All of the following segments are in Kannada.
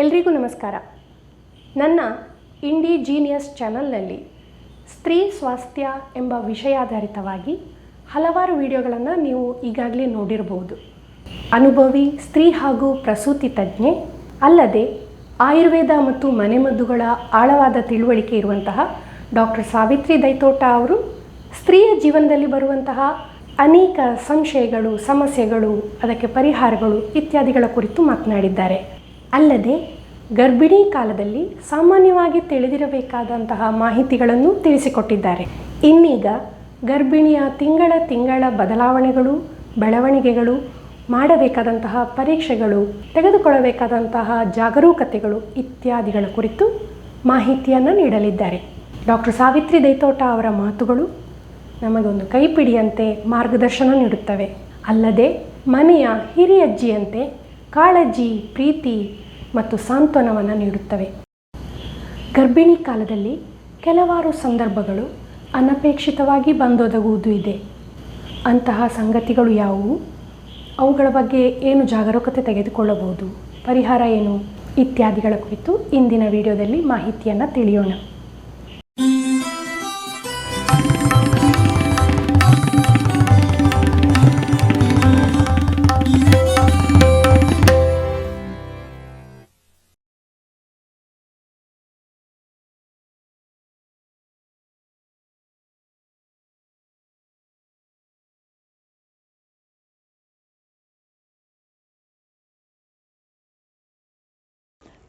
ಎಲ್ರಿಗೂ ನಮಸ್ಕಾರ. ನನ್ನ ಇಂಡಿ ಜೀನಿಯಸ್ ಚಾನಲ್ನಲ್ಲಿ ಸ್ತ್ರೀ ಸ್ವಾಸ್ಥ್ಯ ಎಂಬ ವಿಷಯಾಧಾರಿತವಾಗಿ ಹಲವಾರು ವಿಡಿಯೋಗಳನ್ನು ನೀವು ಈಗಾಗಲೇ ನೋಡಿರಬಹುದು ಅನುಭವಿ, ಸ್ತ್ರೀ ಹಾಗೂ ಪ್ರಸೂತಿ ತಜ್ಞೆ, ಅಲ್ಲದೆ ಆಯುರ್ವೇದ ಮತ್ತು ಮನೆಮದ್ದುಗಳ ಆಳವಾದ ತಿಳುವಳಿಕೆ ಇರುವಂತಹ ಡಾಕ್ಟರ್ ಸಾವಿತ್ರಿ ದೈತೋಟ ಅವರು ಸ್ತ್ರೀಯ ಜೀವನದಲ್ಲಿ ಬರುವಂತಹ ಅನೇಕ ಸಂಶಯಗಳು, ಸಮಸ್ಯೆಗಳು, ಅದಕ್ಕೆ ಪರಿಹಾರಗಳು ಇತ್ಯಾದಿಗಳ ಕುರಿತು ಮಾತನಾಡಿದ್ದಾರೆ. ಅಲ್ಲದೆ ಗರ್ಭಿಣಿ ಕಾಲದಲ್ಲಿ ಸಾಮಾನ್ಯವಾಗಿ ತಿಳಿದಿರಬೇಕಾದಂತಹ ಮಾಹಿತಿಗಳನ್ನು ತಿಳಿಸಿಕೊಟ್ಟಿದ್ದಾರೆ. ಇನ್ನೀಗ ಗರ್ಭಿಣಿಯ ತಿಂಗಳ ತಿಂಗಳ ಬದಲಾವಣೆಗಳು, ಬೆಳವಣಿಗೆಗಳು, ಮಾಡಬೇಕಾದಂತಹ ಪರೀಕ್ಷೆಗಳು, ತೆಗೆದುಕೊಳ್ಳಬೇಕಾದಂತಹ ಜಾಗರೂಕತೆಗಳು ಇತ್ಯಾದಿಗಳ ಕುರಿತು ಮಾಹಿತಿಯನ್ನು ನೀಡಲಿದ್ದಾರೆ. ಡಾಕ್ಟರ್ ಸಾವಿತ್ರಿ ದೈತೋಟ ಅವರ ಮಾತುಗಳು ನಮಗೊಂದು ಕೈಪಿಡಿಯಂತೆ ಮಾರ್ಗದರ್ಶನ ನೀಡುತ್ತವೆ. ಅಲ್ಲದೆ ಮನೆಯ ಹಿರಿಯಜ್ಜಿಯಂತೆ ಕಾಳಜಿ, ಪ್ರೀತಿ ಮತ್ತು ಸಾಂತ್ವನವನ್ನು ನೀಡುತ್ತವೆ. ಗರ್ಭಿಣಿ ಕಾಲದಲ್ಲಿ ಕೆಲವಾರು ಸಂದರ್ಭಗಳು ಅನಪೇಕ್ಷಿತವಾಗಿ ಬಂದೊದಗುವುದು ಇದೆ. ಅಂತಹ ಸಂಗತಿಗಳು ಯಾವುವು? ಅವುಗಳ ಬಗ್ಗೆ ಏನು ಜಾಗರೂಕತೆ ತೆಗೆದುಕೊಳ್ಳಬಹುದು? ಪರಿಹಾರ ಏನು? ಇತ್ಯಾದಿಗಳ ಕುರಿತು ಇಂದಿನ ವಿಡಿಯೋದಲ್ಲಿ ಮಾಹಿತಿಯನ್ನು ತಿಳಿಯೋಣ.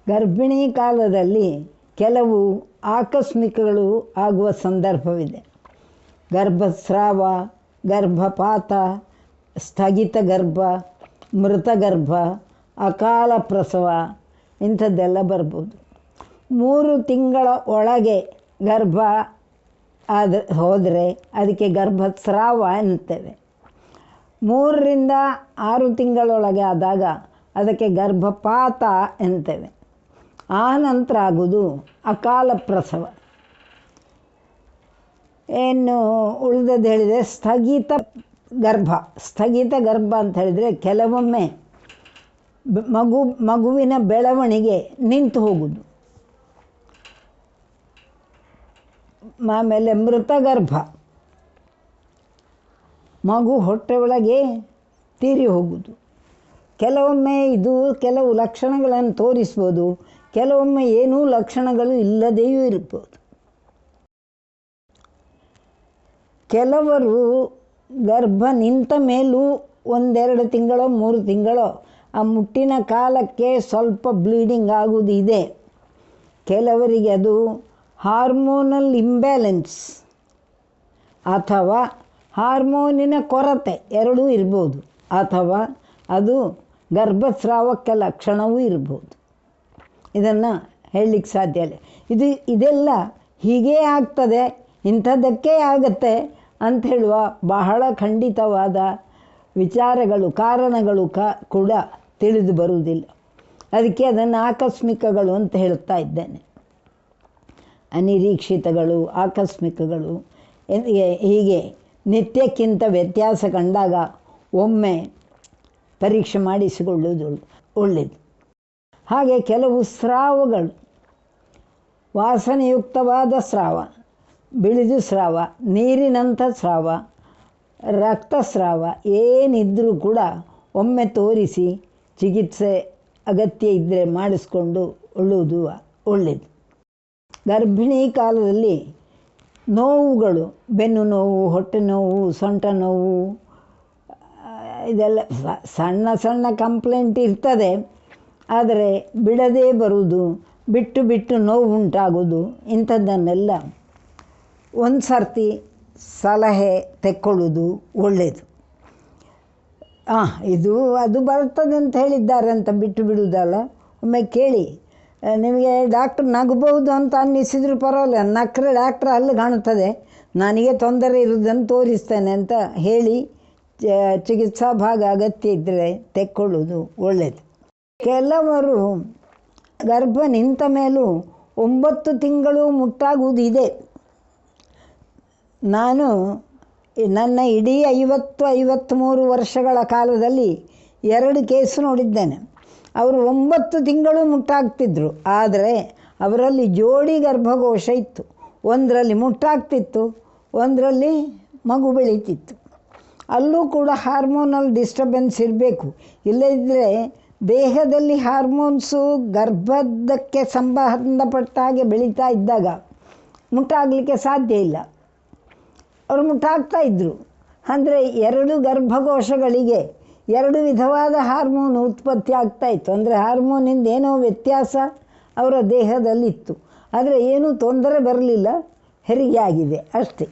ಗರ್ಭಿಣಿ ಕಾಲದಲ್ಲಿ ಕೆಲವು ಆಕಸ್ಮಿಕಗಳು ಆಗುವ ಸಂದರ್ಭವಿದೆ. ಗರ್ಭಸ್ರಾವ, ಗರ್ಭಪಾತ, ಸ್ಥಗಿತ ಗರ್ಭ, ಮೃತ ಗರ್ಭ, ಅಕಾಲ ಪ್ರಸವ ಇಂಥದ್ದೆಲ್ಲ ಬರ್ಬೋದು. ಮೂರು ತಿಂಗಳ ಒಳಗೆ ಗರ್ಭ ಆದ ಹೋದರೆ ಅದಕ್ಕೆ ಗರ್ಭಸ್ರಾವ ಅಂತೇವೆ ಮೂರರಿಂದ ಆರು ತಿಂಗಳೊಳಗೆ ಆದಾಗ ಅದಕ್ಕೆ ಗರ್ಭಪಾತ ಎನ್ನುತ್ತೇವೆ. ಆ ನಂತರ ಆಗೋದು ಅಕಾಲ ಪ್ರಸವ. ಏನು ಉಳಿದದ್ದು ಹೇಳಿದರೆ ಸ್ಥಗಿತ ಗರ್ಭ. ಸ್ಥಗಿತ ಗರ್ಭ ಅಂತ ಹೇಳಿದರೆ ಕೆಲವೊಮ್ಮೆ ಮಗು, ಮಗುವಿನ ಬೆಳವಣಿಗೆ ನಿಂತು ಹೋಗುವುದು. ಆಮೇಲೆ ಮೃತ ಗರ್ಭ. ಮಗು ಹೊಟ್ಟೆ ಒಳಗೆ ತೀರಿ ಹೋಗುವುದು. ಕೆಲವೊಮ್ಮೆ ಇದು ಕೆಲವು ಲಕ್ಷಣಗಳನ್ನು ತೋರಿಸ್ಬೋದು. ಕೆಲವೊಮ್ಮೆ ಏನೂ ಲಕ್ಷಣಗಳು ಇಲ್ಲದೆಯೂ ಇರ್ಬೋದು. ಕೆಲವರು ಗರ್ಭ ನಿಂತ ಮೇಲೂ ಒಂದೆರಡು ತಿಂಗಳೋ, ಮೂರು ತಿಂಗಳೋ, ಆ ಮುಟ್ಟಿನ ಕಾಲಕ್ಕೆ ಸ್ವಲ್ಪ ಬ್ಲೀಡಿಂಗ್ ಆಗುವುದು ಇದೆ ಕೆಲವರಿಗೆ ಅದು ಹಾರ್ಮೋನಲ್ ಇಂಬ್ಯಾಲೆನ್ಸ್ ಅಥವಾ ಹಾರ್ಮೋನಿನ ಕೊರತೆ ಎರಡೂ ಇರ್ಬೋದು. ಅಥವಾ ಅದು ಗರ್ಭಸ್ರಾವಕ್ಕೆ ಲಕ್ಷಣವೂ ಇರ್ಬೋದು. ಇದನ್ನು ಹೇಳಲಿಕ್ಕೆ ಸಾಧ್ಯ ಇಲ್ಲ. ಇದು, ಇದೆಲ್ಲ ಹೀಗೇ ಆಗ್ತದೆ, ಇಂಥದ್ದಕ್ಕೇ ಆಗತ್ತೆ ಅಂತ ಹೇಳುವ ಬಹಳ ಖಂಡಿತವಾದ ವಿಚಾರಗಳು, ಕಾರಣಗಳು ಕೂಡ ತಿಳಿದು ಬರುವುದಿಲ್ಲ. ಅದಕ್ಕೆ ಅದನ್ನು ಆಕಸ್ಮಿಕಗಳು ಅಂತ ಹೇಳ್ತಾ ಇದ್ದೇನೆ. ಅನಿರೀಕ್ಷಿತಗಳು, ಆಕಸ್ಮಿಕಗಳು ಹೀಗೆ ನಿತ್ಯಕ್ಕಿಂತ ವ್ಯತ್ಯಾಸ ಕಂಡಾಗ ಒಮ್ಮೆ ಪರೀಕ್ಷೆ ಮಾಡಿಸಿಕೊಳ್ಳುವುದು ಒಳ್ಳೆಯದು. ಹಾಗೆ ಕೆಲವು ಸ್ರಾವಗಳು. ವಾಸನೆಯುಕ್ತವಾದ ಸ್ರಾವ, ಬಿಳಿದು ಸ್ರಾವ, ನೀರಿನಂಥ ಸ್ರಾವ ರಕ್ತಸ್ರಾವ ಏನಿದ್ರೂ ಕೂಡ ಒಮ್ಮೆ ತೋರಿಸಿ ಚಿಕಿತ್ಸೆ ಅಗತ್ಯ ಇದ್ದರೆ ಮಾಡಿಸ್ಕೊಂಡು ಒಳ್ಳುವುದು ಒಳ್ಳೆಯದು ಗರ್ಭಿಣಿ ಕಾಲದಲ್ಲಿ ನೋವುಗಳು, ಬೆನ್ನು ನೋವು, ಹೊಟ್ಟೆ ನೋವು, ಸೊಂಟ ನೋವು, ಇದೆಲ್ಲ ಸಣ್ಣ ಸಣ್ಣ ಕಂಪ್ಲೇಂಟ್ ಇರ್ತದೆ. ಆದರೆ ಬಿಡದೇ ಬರುವುದು, ಬಿಟ್ಟು ಬಿಟ್ಟು ನೋವು ಉಂಟಾಗೋದು ಇಂಥದ್ದನ್ನೆಲ್ಲ ಒಂದು ಸರ್ತಿ ಸಲಹೆ ತೆಕ್ಕೊಳ್ಳೋದು ಒಳ್ಳೆಯದು ಹಾಂ ಇದು ಅದು ಬರ್ತದೆ ಅಂತ ಹೇಳಿದ್ದಾರೆ ಅಂತ ಬಿಟ್ಟು ಬಿಡುವುದಲ್ಲ. ಒಮ್ಮೆ ಕೇಳಿ ನಿಮಗೆ ಡಾಕ್ಟ್ರ್ ನಗಬಹುದು ಅಂತ ಅನ್ನಿಸಿದ್ರು ಪರವಾಗಿಲ್ಲ ನಕ್ಕರೆ ಡಾಕ್ಟ್ರ್ ಅಲ್ಲಿ ಕಾಣುತ್ತದೆ, ನನಗೆ ತೊಂದರೆ ಇರುವುದನ್ನು ತೋರಿಸ್ತೇನೆ ಅಂತ ಹೇಳಿ ಚಿಕಿತ್ಸಾ ಭಾಗ ಅಗತ್ಯ ಇದ್ದರೆ ತೆಕ್ಕೊಳ್ಳೋದು ಒಳ್ಳೆಯದು ಕೆಲವರು ಗರ್ಭ ನಿಂತ ಮೇಲೂ ಒಂಬತ್ತು ತಿಂಗಳು ಮುಟ್ಟಾಗುವುದಿದೆ. ನಾನು ನನ್ನ ಇಡೀ ಐವತ್ತು ಐವತ್ತ್ಮೂರು ವರ್ಷಗಳ ಕಾಲದಲ್ಲಿ ಎರಡು ಕೇಸು ನೋಡಿದ್ದೇನೆ. ಅವರು ಒಂಬತ್ತು ತಿಂಗಳು ಮುಟ್ಟಾಗ್ತಿದ್ರು. ಆದರೆ ಅವರಲ್ಲಿ ಜೋಡಿ ಗರ್ಭಘೋಷ ಇತ್ತು. ಒಂದರಲ್ಲಿ ಮುಟ್ಟಾಗ್ತಿತ್ತು, ಒಂದರಲ್ಲಿ ಮಗು ಬೆಳೀತಿತ್ತು. ಅಲ್ಲೂ ಕೂಡ ಹಾರ್ಮೋನಲ್ ಡಿಸ್ಟರ್ಬೆನ್ಸ್ ಇರಬೇಕು. ಇಲ್ಲದಿದ್ದರೆ ದೇಹದಲ್ಲಿ ಹಾರ್ಮೋನ್ಸು ಗರ್ಭದಕ್ಕೆ ಸಂಬಂಧಪಟ್ಟ ಹಾಗೆ ಬೆಳೀತಾ ಇದ್ದಾಗ ಮುಟ್ಟಾಗಲಿಕ್ಕೆ ಸಾಧ್ಯ ಇಲ್ಲ. ಅವರು ಮುಟ್ಟಾಗ್ತಾ ಇದ್ದರು ಅಂದರೆ ಎರಡು ಗರ್ಭಕೋಶಗಳಿಗೆ ಎರಡು ವಿಧವಾದ ಹಾರ್ಮೋನ್ ಉತ್ಪತ್ತಿ ಆಗ್ತಾ ಇತ್ತು. ಅಂದರೆ ಹಾರ್ಮೋನಿಂದ ಏನೋ ವ್ಯತ್ಯಾಸ ಅವರ ದೇಹದಲ್ಲಿತ್ತು. ಆದರೆ ಏನೂ ತೊಂದರೆ ಬರಲಿಲ್ಲ. ಹೆರಿಗೆ ಆಗಿದೆ ಅಷ್ಟೇ.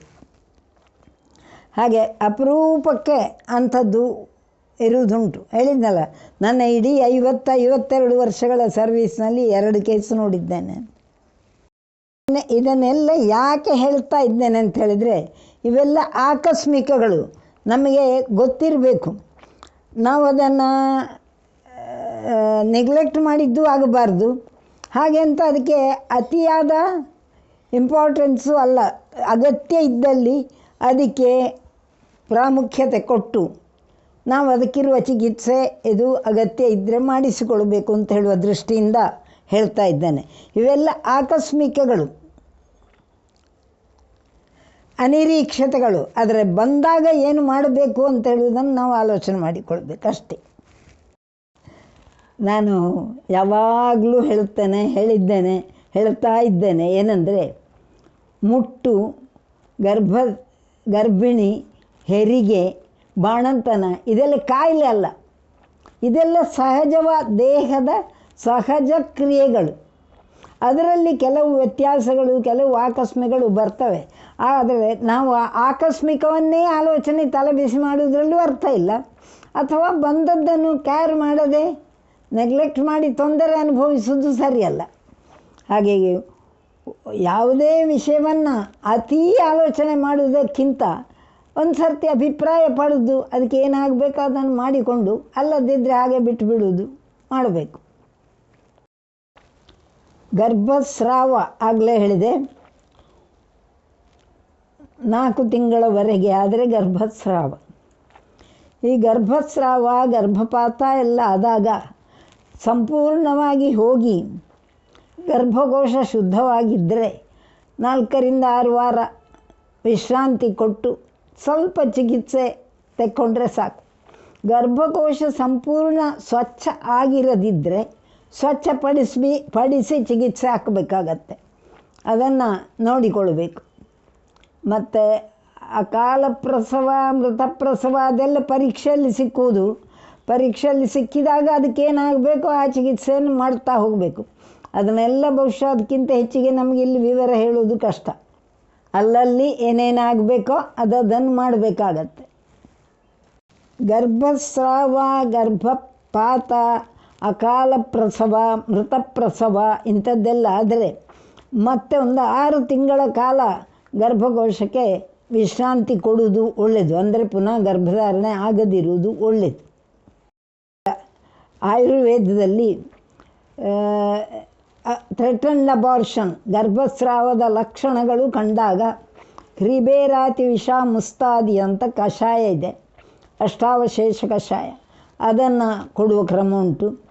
ಹಾಗೆ ಅಪರೂಪಕ್ಕೆ ಅಂಥದ್ದು ಇರುವುದುಂಟು. ಹೇಳಿದ್ನಲ್ಲ, ನನ್ನ ಇಡೀ ಐವತ್ತ, ಐವತ್ತೆರಡು ವರ್ಷಗಳ ಸರ್ವೀಸ್ನಲ್ಲಿ ಎರಡು ಕೇಸ್ ನೋಡಿದ್ದೇನೆ. ಇದನ್ನ- ಇದನ್ನೆಲ್ಲ ಯಾಕೆ ಹೇಳ್ತಾ ಇದ್ದೇನೆ ಅಂತ ಹೇಳಿದರೆ, ಇವೆಲ್ಲ ಆಕಸ್ಮಿಕಗಳು, ನಮಗೆ ಗೊತ್ತಿರಬೇಕು. ನಾವು ಅದನ್ನು ನೆಗ್ಲೆಕ್ಟ್ ಮಾಡಿದ್ದು ಆಗಬಾರ್ದು. ಹಾಗೆ ಅಂತ ಅದಕ್ಕೆ ಅತಿಯಾದ ಇಂಪಾರ್ಟೆನ್ಸು ಅಲ್ಲ, ಅಗತ್ಯ ಇದ್ದಲ್ಲಿ ಅದಕ್ಕೆ ಪ್ರಾಮುಖ್ಯತೆ ಕೊಟ್ಟು ನಾವು ಅದಕ್ಕಿರುವ ಚಿಕಿತ್ಸೆ ಇದು ಅಗತ್ಯ ಇದ್ದರೆ ಮಾಡಿಸಿಕೊಳ್ಬೇಕು ಅಂತ ಹೇಳುವ ದೃಷ್ಟಿಯಿಂದ ಹೇಳ್ತಾ ಇದ್ದೇನೆ. ಇವೆಲ್ಲ ಆಕಸ್ಮಿಕಗಳು. ಅನಿರೀಕ್ಷತೆಗಳು. ಆದರೆ ಬಂದಾಗ ಏನು ಮಾಡಬೇಕು ಅಂತ ಹೇಳುವುದನ್ನು ನಾವು ಆಲೋಚನೆ ಮಾಡಿಕೊಳ್ಬೇಕಷ್ಟೇ. ನಾನು ಯಾವಾಗಲೂ ಹೇಳುತ್ತೇನೆ ಹೇಳಿದ್ದೇನೆ, ಹೇಳ್ತಾ ಇದ್ದೇನೆ. ಏನಂದರೆ, ಮುಟ್ಟು, ಗರ್ಭ, ಗರ್ಭಿಣಿ, ಹೆರಿಗೆ ಬಾಣಂತನ. ಇದೆಲ್ಲ ಕಾಯಿಲೆ ಅಲ್ಲ. ಇದೆಲ್ಲ ಸಹಜವ ದೇಹದ ಸಹಜ ಕ್ರಿಯೆಗಳು. ಅದರಲ್ಲಿ ಕೆಲವು ವ್ಯತ್ಯಾಸಗಳು, ಕೆಲವು ಆಕಸ್ಮಿಕಗಳು ಬರ್ತವೆ. ಆದರೆ ನಾವು ಆಕಸ್ಮಿಕವನ್ನೇ ಆಲೋಚನೆ ತಲೆಬಿಸಿ ಮಾಡುವುದರಲ್ಲೂ ಅರ್ಥ ಇಲ್ಲ. ಅಥವಾ ಬಂದದ್ದನ್ನು ಕ್ಯಾರ್ ಮಾಡದೆ ನೆಗ್ಲೆಕ್ಟ್ ಮಾಡಿ ತೊಂದರೆ ಅನುಭವಿಸುವುದು ಸರಿಯಲ್ಲ. ಹಾಗೆಯೇ ಯಾವುದೇ ವಿಷಯವನ್ನು ಅತೀ ಆಲೋಚನೆ ಮಾಡುವುದಕ್ಕಿಂತ ಒಂದು ಸರ್ತಿ ಅಭಿಪ್ರಾಯ ಪಡೆದು, ಅದಕ್ಕೆ ಏನಾಗಬೇಕಾದನ್ನು ಮಾಡಿಕೊಂಡು ಅಲ್ಲದಿದ್ದರೆ ಹಾಗೆ ಬಿಟ್ಟು ಬಿಡುವುದು ಮಾಡಬೇಕು. ಗರ್ಭಸ್ರಾವ ಆಗಲೇ ಹೇಳಿದೆ. ನಾಲ್ಕು ತಿಂಗಳವರೆಗೆ ಆದರೆ ಗರ್ಭಸ್ರಾವ. ಈ ಗರ್ಭಸ್ರಾವ, ಗರ್ಭಪಾತ ಎಲ್ಲ ಆದಾಗ ಸಂಪೂರ್ಣವಾಗಿ ಹೋಗಿ ಗರ್ಭಕೋಶ ಶುದ್ಧವಾಗಿದ್ದರೆ ನಾಲ್ಕರಿಂದ ಆರು ವಾರ ವಿಶ್ರಾಂತಿ ಕೊಟ್ಟು ಸ್ವಲ್ಪ ಚಿಕಿತ್ಸೆ ತೆಕ್ಕೊಂಡ್ರೆ ಸಾಕು. ಗರ್ಭಕೋಶ ಸಂಪೂರ್ಣ ಸ್ವಚ್ಛ ಆಗಿರದಿದ್ದರೆ ಸ್ವಚ್ಛಪಡಿಸಿ ಪಡಿಸಿ ಚಿಕಿತ್ಸೆ ಹಾಕಬೇಕಾಗತ್ತೆ. ಅದನ್ನು ನೋಡಿಕೊಳ್ಬೇಕು. ಮತ್ತು ಅಕಾಲ ಪ್ರಸವ ಮೃತ ಪ್ರಸವ ಅದೆಲ್ಲ ಪರೀಕ್ಷೆಯಲ್ಲಿ ಸಿಕ್ಕುವುದು. ಪರೀಕ್ಷೆಯಲ್ಲಿ ಸಿಕ್ಕಿದಾಗ ಅದಕ್ಕೇನಾಗಬೇಕು ಆ ಚಿಕಿತ್ಸೆಯನ್ನು ಮಾಡ್ತಾ ಹೋಗಬೇಕು. ಅದನ್ನೆಲ್ಲ ಬಹುಶಃ ಅದಕ್ಕಿಂತ ಹೆಚ್ಚಿಗೆ ನಮಗೆ ಇಲ್ಲಿ ವಿವರ ಹೇಳುವುದು ಕಷ್ಟ. ಅಲ್ಲಲ್ಲಿ ಏನೇನಾಗಬೇಕೋ ಅದನ್ನು ಮಾಡಬೇಕಾಗತ್ತೆ. ಗರ್ಭಸ್ರಾವ, ಗರ್ಭಪಾತ, ಅಕಾಲ ಪ್ರಸವ, ಮೃತ ಪ್ರಸವ ಇಂಥದ್ದೆಲ್ಲ ಆದರೆ ಮತ್ತೆ ಒಂದು ಆರು ತಿಂಗಳ ಕಾಲ ಗರ್ಭಕೋಶಕ್ಕೆ ವಿಶ್ರಾಂತಿ ಕೊಡುವುದು ಒಳ್ಳೆಯದು. ಅಂದರೆ ಪುನಃ ಗರ್ಭಧಾರಣೆ ಆಗದಿರುವುದು ಒಳ್ಳೆಯದು. ಆಯುರ್ವೇದದಲ್ಲಿ ಥ್ರೆಟನ್ಡ್ ಅಬಾರ್ಷನ್, ಗರ್ಭಸ್ರಾವದ ಲಕ್ಷಣಗಳು ಕಂಡಾಗ ರಿಬೇರಾತಿ ವಿಷ ಮುಸ್ತಾದಿ ಅಂತ ಕಷಾಯ ಇದೆ. ಅಷ್ಟಾವಶೇಷ ಕಷಾಯ. ಅದನ್ನು ಕೊಡುವ ಕ್ರಮ ಉಂಟು.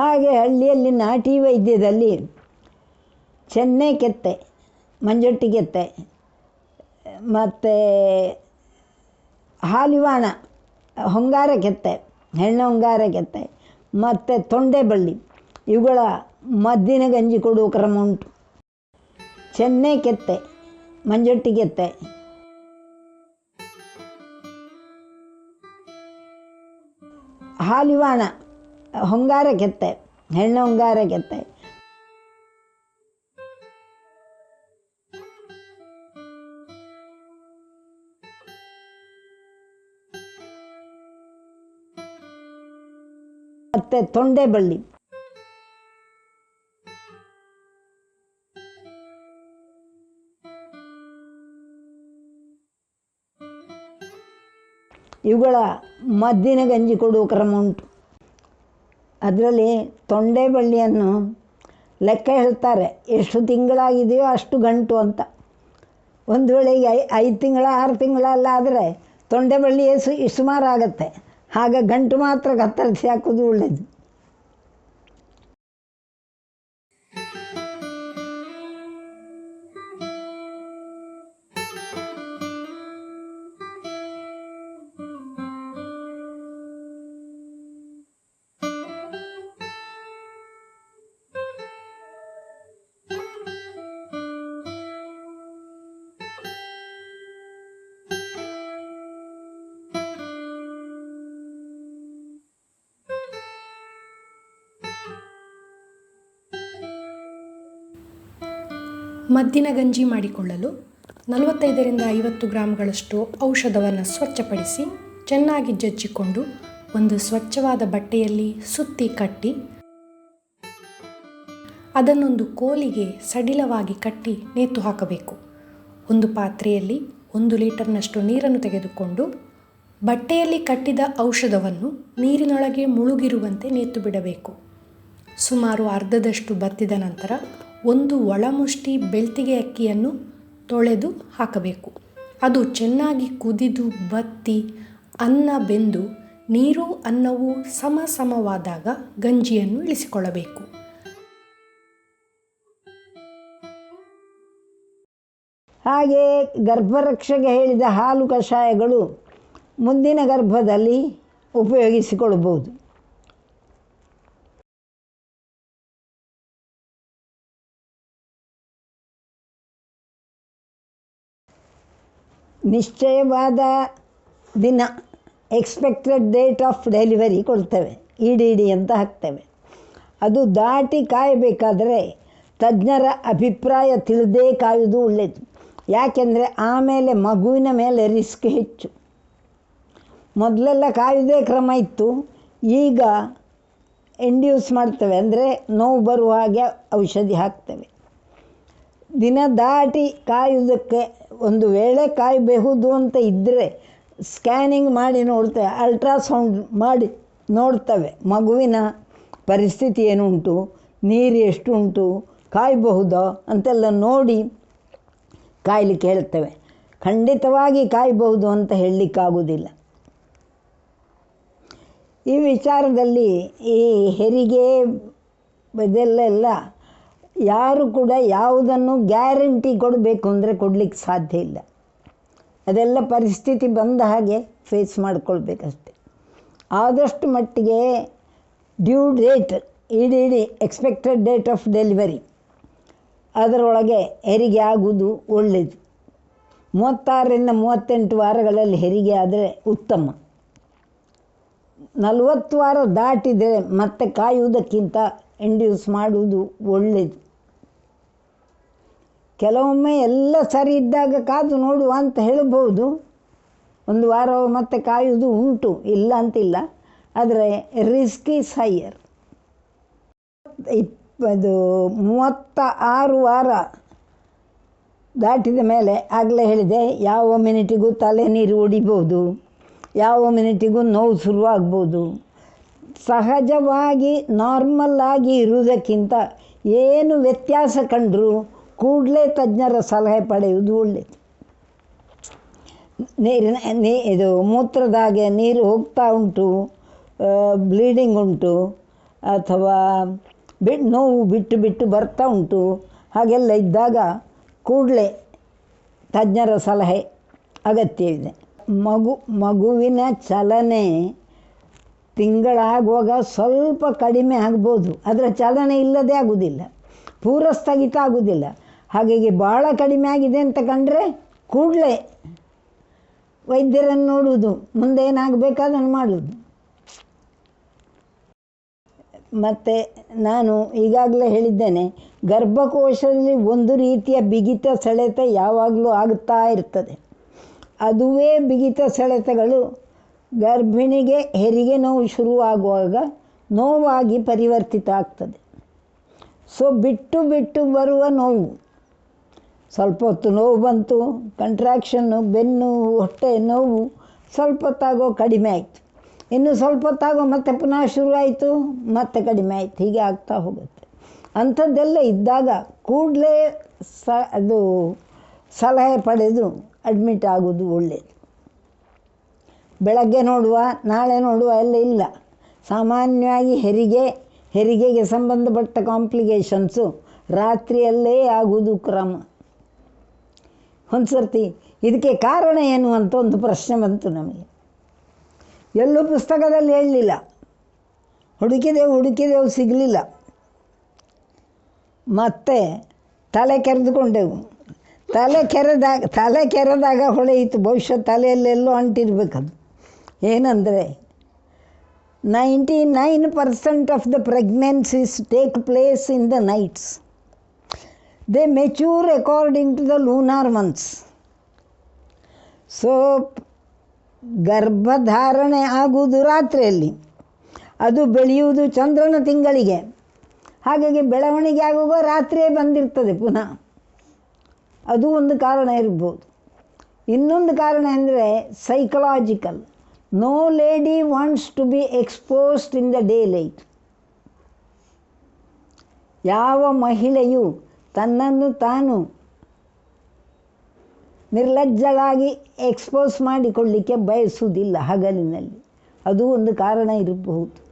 ಹಾಗೆ ಹಳ್ಳಿಯಲ್ಲಿ ನಾಟಿ ವೈದ್ಯದಲ್ಲಿ ಚೆನ್ನೆ ಕೆತ್ತೆ, ಮಂಜೊಟ್ಟಿ ಕೆತ್ತೆ, ಮತ್ತು ಹಾಲಿವಾಣ, ಹೊಂಗಾರ ಕೆತ್ತೆ ಹೆಣ್ಣು ಹೊಂಗಾರ ಕೆತ್ತೆ, ಮತ್ತು ತೊಂಡೆ ಬಳ್ಳಿ ಇವುಗಳ ಮದ್ದಿನ ಗಂಜಿ ಕೊಡುವ ಕ್ರಮ ಉಂಟು. ಚೆನ್ನೆ ಕೆತ್ತೆ, ಮಂಜೊಟ್ಟಿ ಕೆತ್ತೆ. ಹಾಲಿವಾಣ ಹೊಂಗಾರ ಗೆತ್ತೆ ಹೆಣ್ಣು ಹೊಂಗಾರ ಗೆತ್ತೆ ಮತ್ತೆ ತೊಂಡೆ ಬಳ್ಳಿ. ಇವುಗಳ ಮದ್ದಿನ ಗಂಜಿ ಕೊಡುವ ಕ್ರಮ ಉಂಟು. ಅದರಲ್ಲಿ ತೊಂಡೆ ಬಳ್ಳಿಯನ್ನು ಲೆಕ್ಕ ಹೇಳ್ತಾರೆ. ಎಷ್ಟು ತಿಂಗಳಾಗಿದೆಯೋ ಅಷ್ಟು ಗಂಟು ಅಂತ. ಒಂದು ವೇಳೆಗೆ ಐ, ಐದು ತಿಂಗಳ, ಆರು ತಿಂಗಳಲ್ಲ ಆದರೆ ತೊಂಡೆ ಬಳ್ಳಿಯೇ ಸು ಸುಮಾರಾಗತ್ತೆ. ಆಗ ಗಂಟು ಮಾತ್ರ ಕತ್ತರಿಸಿ ಹಾಕೋದು ಒಳ್ಳೆಯದು ಮದ್ದಿನ ಗಂಜಿ ಮಾಡಿಕೊಳ್ಳಲು ನಲವತ್ತೈದರಿಂದ ಐವತ್ತು ಗ್ರಾಂಗಳಷ್ಟು ಔಷಧವನ್ನು ಸ್ವಚ್ಛಪಡಿಸಿ ಚೆನ್ನಾಗಿ ಜಜ್ಜಿಕೊಂಡು ಒಂದು ಸ್ವಚ್ಛವಾದ ಬಟ್ಟೆಯಲ್ಲಿ ಸುತ್ತಿ ಕಟ್ಟಿ, ಅದನ್ನೊಂದು ಕೋಲಿಗೆ ಸಡಿಲವಾಗಿ ಕಟ್ಟಿ ನೇತು ಹಾಕಬೇಕು. ಒಂದು ಪಾತ್ರೆಯಲ್ಲಿ ಒಂದು ಲೀಟರ್ನಷ್ಟು ನೀರನ್ನು ತೆಗೆದುಕೊಂಡು ಬಟ್ಟೆಯಲ್ಲಿ ಕಟ್ಟಿದ ಔಷಧವನ್ನು ನೀರಿನೊಳಗೆ ಮುಳುಗಿರುವಂತೆ ನೇತು ಬಿಡಬೇಕು. ಸುಮಾರು ಅರ್ಧದಷ್ಟು ಬತ್ತಿದ ನಂತರ ಒಂದು ಒಳಮುಷ್ಟಿ ಬೆಳ್ತಿಗೆ ಅಕ್ಕಿಯನ್ನು ತೊಳೆದು ಹಾಕಬೇಕು. ಅದು ಚೆನ್ನಾಗಿ ಕುದಿದು ಬತ್ತಿ, ಅನ್ನ ಬೆಂದು ನೀರು, ಅನ್ನವು ಸಮ ಸಮವಾದಾಗ ಗಂಜಿಯನ್ನು ಇಳಿಸಿಕೊಳ್ಳಬೇಕು. ಹಾಗೆ ಗರ್ಭರಕ್ಷೆಗೆ ಹೇಳಿದ ಹಾಲು ಕಷಾಯಗಳು ಮುಂದಿನ ಗರ್ಭದಲ್ಲಿ ಉಪಯೋಗಿಸಿಕೊಳ್ಳಬಹುದು ನಿಶ್ಚಯವಾದ ದಿನ ಎಕ್ಸ್ಪೆಕ್ಟೆಡ್ ಡೇಟ್ ಆಫ್ ಡೆಲಿವರಿ ಕೊಡ್ತೇವೆ ಇ ಡಿ ಡಿ ಅಂತ ಹಾಕ್ತೇವೆ. ಅದು ದಾಟಿ ಕಾಯಬೇಕಾದರೆ ತಜ್ಞರ ಅಭಿಪ್ರಾಯ ತಿಳಿದೇ ಕಾಯುವುದು ಒಳ್ಳೆಯದು. ಯಾಕೆಂದರೆ ಆಮೇಲೆ ಮಗುವಿನ ಮೇಲೆ ರಿಸ್ಕ್ ಹೆಚ್ಚು. ಮೊದಲೆಲ್ಲ ಕಾಯುವುದೇ ಕ್ರಮ ಇತ್ತು. ಈಗ ಇಂಡ್ಯೂಸ್ ಮಾಡ್ತೇವೆ, ಅಂದರೆ ನೋವು ಬರುವ ಹಾಗೆ ಔಷಧಿ ಹಾಕ್ತೇವೆ. ದಿನ ದಾಟಿ ಕಾಯುವುದಕ್ಕೆ ಒಂದು ವೇಳೆ ಕಾಯಬಹುದು ಅಂತ ಇದ್ದರೆ ಸ್ಕ್ಯಾನಿಂಗ್ ಮಾಡಿ ನೋಡ್ತೇವೆ, ಅಲ್ಟ್ರಾಸೌಂಡ್ ಮಾಡಿ ನೋಡ್ತವೆ. ಮಗುವಿನ ಪರಿಸ್ಥಿತಿ ಏನುಂಟು, ನೀರು ಎಷ್ಟು ಉಂಟು ಕಾಯಬಹುದೋ ಅಂತೆಲ್ಲ ನೋಡಿ ಕಾಯಲಿಕ್ಕೆ ಹೇಳ್ತೇವೆ. ಖಂಡಿತವಾಗಿ ಕಾಯಬಹುದು ಅಂತ ಹೇಳಲಿಕ್ಕಾಗುವುದಿಲ್ಲ ಈ ವಿಚಾರದಲ್ಲಿ ಈ ಹೆರಿಗೆ ಇದೆಲ್ಲ ಯಾರು ಕೂಡ ಯಾವುದನ್ನು ಗ್ಯಾರಂಟಿ ಕೊಡಬೇಕು ಅಂದರೆ ಕೊಡಲಿಕ್ಕೆ ಸಾಧ್ಯ ಇಲ್ಲ. ಅದೆಲ್ಲ ಪರಿಸ್ಥಿತಿ ಬಂದ ಹಾಗೆ ಫೇಸ್ ಮಾಡಿಕೊಳ್ಬೇಕಷ್ಟೆ. ಆದಷ್ಟು ಮಟ್ಟಿಗೆ ಡ್ಯೂ ಡೇಟ್ ಇಡೀ ಇಡಿ ಎಕ್ಸ್ಪೆಕ್ಟೆಡ್ ಡೇಟ್ ಆಫ್ ಡೆಲಿವರಿ ಅದರೊಳಗೆ ಹೆರಿಗೆ ಆಗುವುದು ಒಳ್ಳೆಯದು ಮೂವತ್ತಾರರಿಂದ ಮೂವತ್ತೆಂಟು ವಾರಗಳಲ್ಲಿ ಹೆರಿಗೆ ಆದರೆ ಉತ್ತಮ. ನಲವತ್ತು ವಾರ ದಾಟಿದರೆ ಮತ್ತೆ ಕಾಯುವುದಕ್ಕಿಂತ ಇಂಡ್ಯೂಸ್ ಮಾಡುವುದು ಒಳ್ಳೆಯದು ಕೆಲವೊಮ್ಮೆ ಎಲ್ಲ ಸರಿ ಇದ್ದಾಗ ಕಾದು ನೋಡುವ ಅಂತ ಹೇಳಬಹುದು. ಒಂದು ವಾರ ಮತ್ತೆ ಕಾಯುವುದು ಉಂಟು, ಇಲ್ಲ ಅಂತಿಲ್ಲ. ಆದರೆ ರಿಸ್ಕ್ ಈಸ್ ಹೈಯರ್ ಇಪ್ಪದು ಮೂವತ್ತ ಆರು ವಾರ ದಾಟಿದ ಮೇಲೆ ಆಗಲೇ ಹೇಳಿದೆ, ಯಾವ ಮಿನಿಟಿಗೂ ತಲೆ ನೀರು ಒಡಿಬೋದು ಯಾವ ಮಿನಿಟಿಗೂ ನೋವು ಶುರುವಾಗ್ಬೋದು ಸಹಜವಾಗಿ ನಾರ್ಮಲ್ ಆಗಿ ಇರುವುದಕ್ಕಿಂತ ಏನು ವ್ಯತ್ಯಾಸ ಕಂಡರೂ? ಕೂಡಲೇ ತಜ್ಞರ ಸಲಹೆ ಪಡೆಯುವುದು ಒಳ್ಳೆಯದು. ನೀರಿನ ನೀ, ಇದು ಮೂತ್ರದಾಗೆ ನೀರು ಹೋಗ್ತಾ ಉಂಟು ಬ್ಲೀಡಿಂಗ್ ಉಂಟು, ಅಥವಾ ಬಿ ನೋವು ಬಿಟ್ಟು ಬಿಟ್ಟು ಬರ್ತಾ ಉಂಟು, ಹಾಗೆಲ್ಲ ಇದ್ದಾಗ ಕೂಡಲೇ ತಜ್ಞರ ಸಲಹೆ ಅಗತ್ಯವಿದೆ. ಮಗು, ಮಗುವಿನ ಚಲನೆ ತಿಂಗಳಾಗುವಾಗ ಸ್ವಲ್ಪ ಕಡಿಮೆ ಆಗ್ಬೋದು. ಅದರ ಚಲನೆ ಇಲ್ಲದೆ ಆಗುವುದಿಲ್ಲ ಪೂರ ಸ್ಥಗಿತ ಆಗುವುದಿಲ್ಲ ಹಾಗಾಗಿ ಭಾಳ ಕಡಿಮೆ ಆಗಿದೆ ಅಂತ ಕಂಡ್ರೆ ಕೂಡಲೇ ವೈದ್ಯರನ್ನು ನೋಡುವುದು, ಮುಂದೆ ಏನಾಗಬೇಕಾದನ್ನು ಮಾಡುವುದು. ಮತ್ತು ನಾನು ಈಗಾಗಲೇ ಹೇಳಿದ್ದೇನೆ, ಗರ್ಭಕೋಶದಲ್ಲಿ ಒಂದು ರೀತಿಯ ಬಿಗಿತ ಸೆಳೆತ ಯಾವಾಗಲೂ ಆಗುತ್ತಾ ಇರ್ತದೆ. ಅದುವೇ ಬಿಗಿತ ಸೆಳೆತಗಳು ಗರ್ಭಿಣಿಗೆ ಹೆರಿಗೆ ನೋವು ಶುರುವಾಗುವಾಗ ನೋವಾಗಿ ಪರಿವರ್ತಿತ ಆಗ್ತದೆ. ಸೊ ಬಿಟ್ಟು ಬಿಟ್ಟು ಬರುವ ನೋವು ಸ್ವಲ್ಪ ಹೊತ್ತು ನೋವು ಬಂತು ಕಂಟ್ರಾಕ್ಷನ್ನು ಬೆನ್ನು, ಹೊಟ್ಟೆ ನೋವು ಸ್ವಲ್ಪ ಹೊತ್ತಾಗೋ ಕಡಿಮೆ ಆಯಿತು. ಇನ್ನು ಸ್ವಲ್ಪ ಹೊತ್ತಾಗೋ ಮತ್ತೆ ಪುನಃ ಶುರುವಾಯಿತು, ಮತ್ತೆ ಕಡಿಮೆ ಆಯಿತು. ಹೀಗೆ ಆಗ್ತಾ ಹೋಗುತ್ತೆ. ಅಂಥದ್ದೆಲ್ಲ ಇದ್ದಾಗ ಕೂಡಲೇ ಸ, ಅದು ಸಲಹೆ ಪಡೆದು ಅಡ್ಮಿಟ್ ಆಗೋದು ಒಳ್ಳೆಯದು ಬೆಳಗ್ಗೆ ನೋಡುವ, ನಾಳೆ ನೋಡುವ ಎಲ್ಲ ಇಲ್ಲ. ಸಾಮಾನ್ಯವಾಗಿ ಹೆರಿಗೆ, ಹೆರಿಗೆಗೆ ಸಂಬಂಧಪಟ್ಟ ಕಾಂಪ್ಲಿಕೇಶನ್ಸು ರಾತ್ರಿಯಲ್ಲೇ ಆಗುವುದು ಕ್ರಮ. ಒಂದು ಸರ್ತಿ ಇದಕ್ಕೆ ಕಾರಣ ಏನು ಅಂತ ಒಂದು ಪ್ರಶ್ನೆ ಬಂತು ನಮಗೆ. ಎಲ್ಲೂ ಪುಸ್ತಕದಲ್ಲಿ ಹೇಳಲಿಲ್ಲ. ಹುಡುಕಿದೆವು ಹುಡುಕಿದೆವು, ಸಿಗಲಿಲ್ಲ. ಮತ್ತೆ ತಲೆ ಕೆರೆದುಕೊಂಡೆವು. ತಲೆ ಕೆರೆದಾಗ ತಲೆ ಕೆರೆದಾಗ ಹೊಳೆಯಿತು. ಬಹುಶಃ ತಲೆಯಲ್ಲೆಲ್ಲೋ ಅಂಟಿರ್ಬೇಕದು. ಏನಂದರೆ, ninety nine percent of the pregnancies take place in the nights. They mature according to the lunar months so ಗರ್ಭಧಾರಣೆ ಆಗುವುದು ರಾತ್ರಿಯಲ್ಲಿ. ಅದು ಬೆಳೆಯುವುದು ಚಂದ್ರನ ತಿಂಗಳಿಗೆ. ಹಾಗಾಗಿ ಬೆಳವಣಿಗೆ ಆಗುವಾಗ ರಾತ್ರಿಯೇ ಬಂದಿರ್ತದೆ ಪುನಃ. ಅದು ಒಂದು ಕಾರಣ ಇರ್ಬೋದು. ಇನ್ನೊಂದು ಕಾರಣ ಅಂದರೆ psychological no lady wants to be exposed in the day light ಯಾವ ಮಹಿಳೆಯು ತನ್ನನ್ನು ತಾನು ನಿರ್ಲಜ್ಜಳಾಗಿ ಎಕ್ಸ್ಪೋಸ್ ಮಾಡಿಕೊಳ್ಳಿಕ್ಕೆ ಬಯಸುವುದಿಲ್ಲ ಹಗಲಿನಲ್ಲಿ. ಅದು ಒಂದು ಕಾರಣ ಇರಬಹುದು.